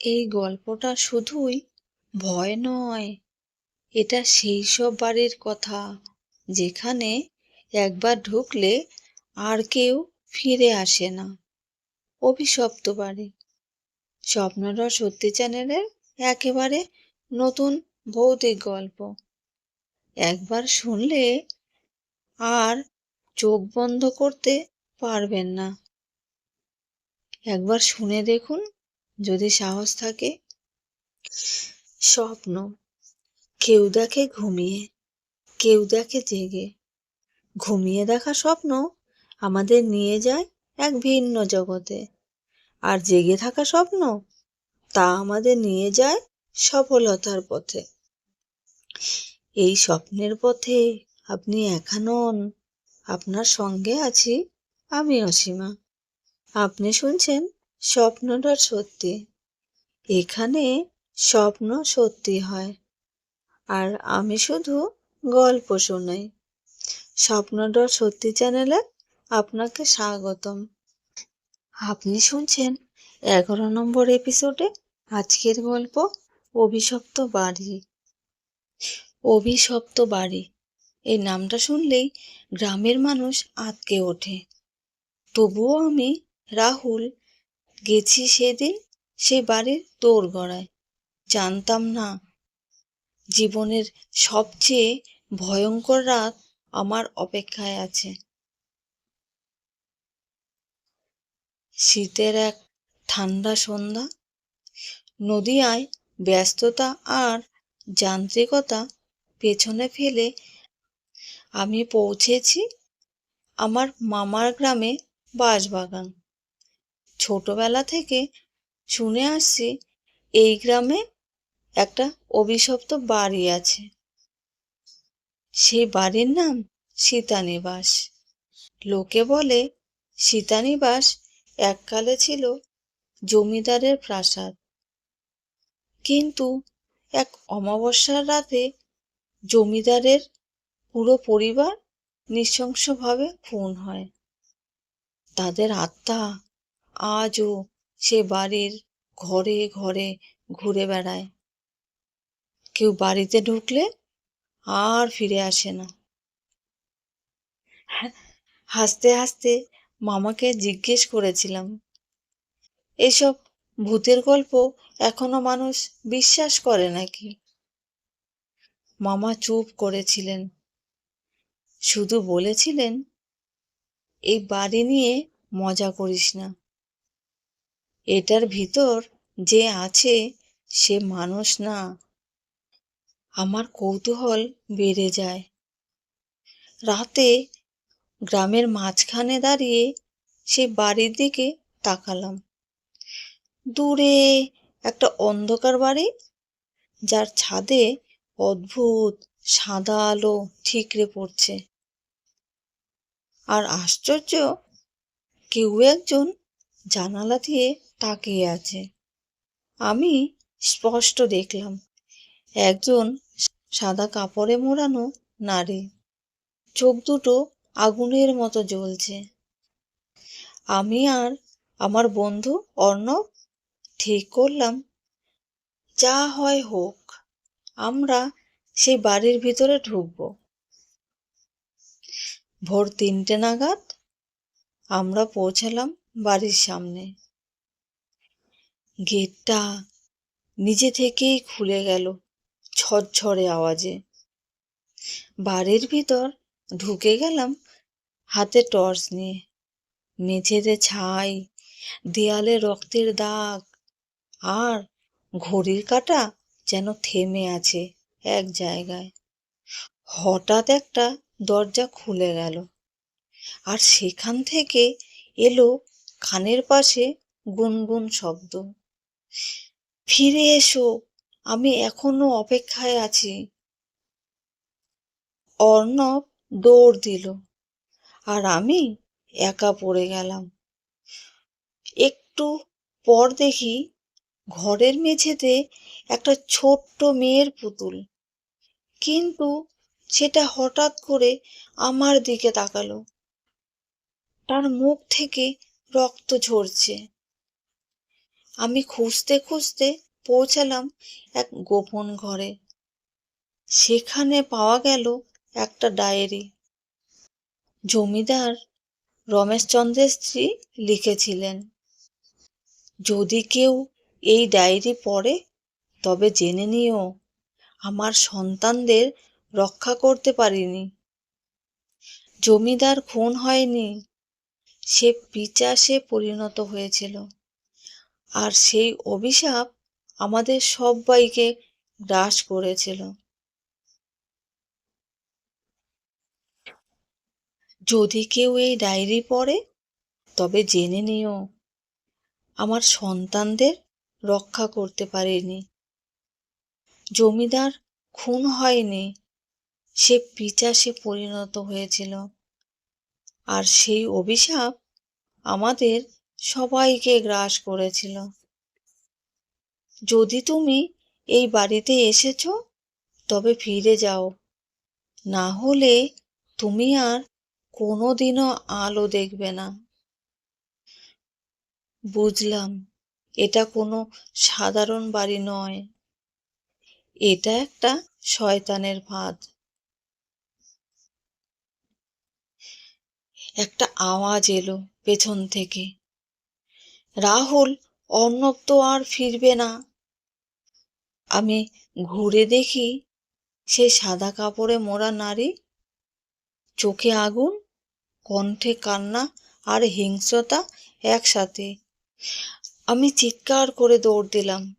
এই গল্পটা শুধুই ভয় নয়, এটা সেই সব বাড়ির কথা যেখানে একবার ঢুকলে আর কেউ ফিরে আসে না। অভিশপ্ত বাড়ি। স্বপ্নরস সত্যি চ্যানেলের একেবারে নতুন ভৌতিক গল্প। একবার শুনলে আর চোখ বন্ধ করতে পারবেন না। একবার শুনে দেখুন যদি সাহস থাকে। স্বপ্ন কেউ দেখে ঘুমিয়ে কেউ দেখে জেগে। ঘুমিয়ে দেখা স্বপ্ন আমাদের নিয়ে যায় এক ভিন্ন জগতে। আর জেগে থাকা স্বপ্ন তা আমাদের নিয়ে যায় সফলতার পথে। এই স্বপ্নের পথে আপনি একা নন, আপনার সঙ্গে আছি আমি অসীমা আপনি শুনছেন স্বপ্নটা সত্যি। এখানে স্বপ্ন সত্যি হয়। আর আমি শুধু গল্প শোনাই। স্বপ্নটা সত্যি চ্যানেলে আপনাকে স্বাগতম। আপনি শুনছেন এগারো নম্বর এপিসোডে আজকের গল্প অভিশপ্ত বাড়ি। অভিশপ্ত বাড়ি। এই নামটা শুনলেই গ্রামের মানুষ আটকে ওঠে। তবুও আমি রাহুল গেছি সেদিন সে বাড়ির দৌড় গড়ায় জানতাম না, জীবনের সবচেয়ে ভয়ঙ্কর রাত আমার অপেক্ষায় আছে। শীতের এক ঠান্ডা সন্ধ্যা, নদিয়ায় ব্যস্ততা আর যান্ত্রিকতা পেছনে ফেলে আমি পৌঁছেছি আমার মামার গ্রামে বাঁশবাগান। ছোটবেলা থেকে শুনে আসছি এই গ্রামে একটা অভিশপ্ত বাড়ি আছে। সেই বাড়ির নাম সীতানিবাস। লোকে বলে সীতানিবাস এককালে ছিল জমিদারের প্রাসাদ। কিন্তু এক অমাবস্যার রাতে জমিদারের পুরো পরিবার নৃশংসভাবে খুন হয়। তাদের আত্মা আজও সে বাড়ির ঘরে ঘরে ঘুরে বেড়ায়। কেউ বাড়িতে ঢুকলে আর ফিরে আসে না। হাসতে হাসতে মামাকে জিজ্ঞেস করেছিলাম এসব ভূতের গল্প এখনও মানুষ বিশ্বাস করে নাকি? মামা চুপ করেছিলেন। শুধু বলেছিলেন এই বাড়ি নিয়ে মজা করিস না। এটার ভিতর যে আছে সে মানুষ না। আমার কৌতূহল বেড়ে যায়। রাতে গ্রামের মাঝখানে দাঁড়িয়ে সে বাড়ির দিকে তাকালাম। দূরে একটা অন্ধকার বাড়ি, যার ছাদে অদ্ভুত সাদা আলো ঠিকরে পড়ছে। আর আশ্চর্য, কেউ একজন জানালা দিয়ে তাকিয়ে আছে। আমি স্পষ্ট দেখলাম, একজন সাদা কাপড়ে মোড়ানো নারী। চোখ দুটো আগুনের মতো জ্বলছে। আমি আর আমার বন্ধু অর্ণব ঠিক করলাম, যা হয় হোক, আমরা সেই বাড়ির ভিতরে ঢুকব। ভোর তিনটে নাগাদ আমরা পৌঁছালাম বাড়ির সামনে। গেটটা নিজে থেকেই খুলে গেল ঝরঝরে আওয়াজে। বাড়ির ভিতর ঢুকে গেলাম হাতে টর্চ নিয়ে। মেঝেতে ছাই, দেয়ালে রক্তের দাগ, আর ঘড়ির কাঁটা যেন থেমে আছে এক জায়গায়। হঠাৎ একটা দরজা খুলে গেল, আর সেখান থেকে এলো কানের পাশে গুনগুন শব্দ। ফিরে এসো, আমি এখনও অপেক্ষায় আছি। অর্ণব দৌড় দিল, আর আমি একা পড়ে গেলাম। একটু পর দেখি ঘরের মেঝেতে একটা ছোট্ট মেয়ের পুতুল, কিন্তু সেটা হঠাৎ করে আমার দিকে তাকালো। তার মুখ থেকে রক্ত ঝরছে। আমি খুঁজতে খুঁজতে পৌঁছালাম এক গোপন ঘরে। সেখানে পাওয়া গেল একটা ডায়েরি। জমিদার রমেশচন্দ্রের স্ত্রী লিখেছিলেন, যদি কেউ এই ডায়েরি পড়ে, তবে জেনে নিও, আমার সন্তানদের রক্ষা করতে পারিনি। জমিদার খুন হয়নি, সে পিচাসে পরিণত হয়েছিল। আর সেই অভিশাপ আমাদের সবাইকে গ্রাস করেছিল। যদি কেউ এই ডায়েরি পড়ে, তবে জেনে নিও, আমার সন্তানদের রক্ষা করতে পারেনি। জমিদার খুন হয়নি, সে পিচাসে পরিণত হয়েছিল। আর সেই অভিশাপ আমাদের সবাইকে গ্রাস করেছিল। যদি তুমি এই বাড়িতে এসেছ, তবে ফিরে যাও। না হলে তুমি আর কোনোদিনও আলো দেখবে না। বুঝলাম, এটা কোনো সাধারণ বাড়ি নয়। এটা একটা শয়তানের ভাত। একটা আওয়াজ এলো পেছন থেকে। রাহুল, অর্ণব তো আর ফিরবে না। আমি ঘুরে দেখি সে সাদা কাপড়ে মোড়া নারী। চোখে আগুন, কণ্ঠে কান্না আর হিংস্রতা একসাথে। আমি চিৎকার করে দৌড় দিলাম।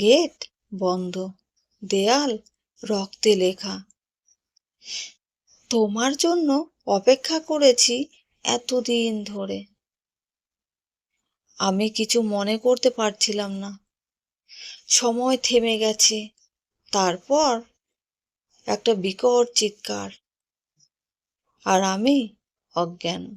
গেট বন্ধ, দেয়াল রক্তে লেখা। তোমার জন্য অপেক্ষা করেছি এতদিন ধরে। আমি কিছু মনে করতে পারছিলাম না। সময় থেমে গেছে। তারপর একটা বিকট চিৎকার। আর আমি অজ্ঞান।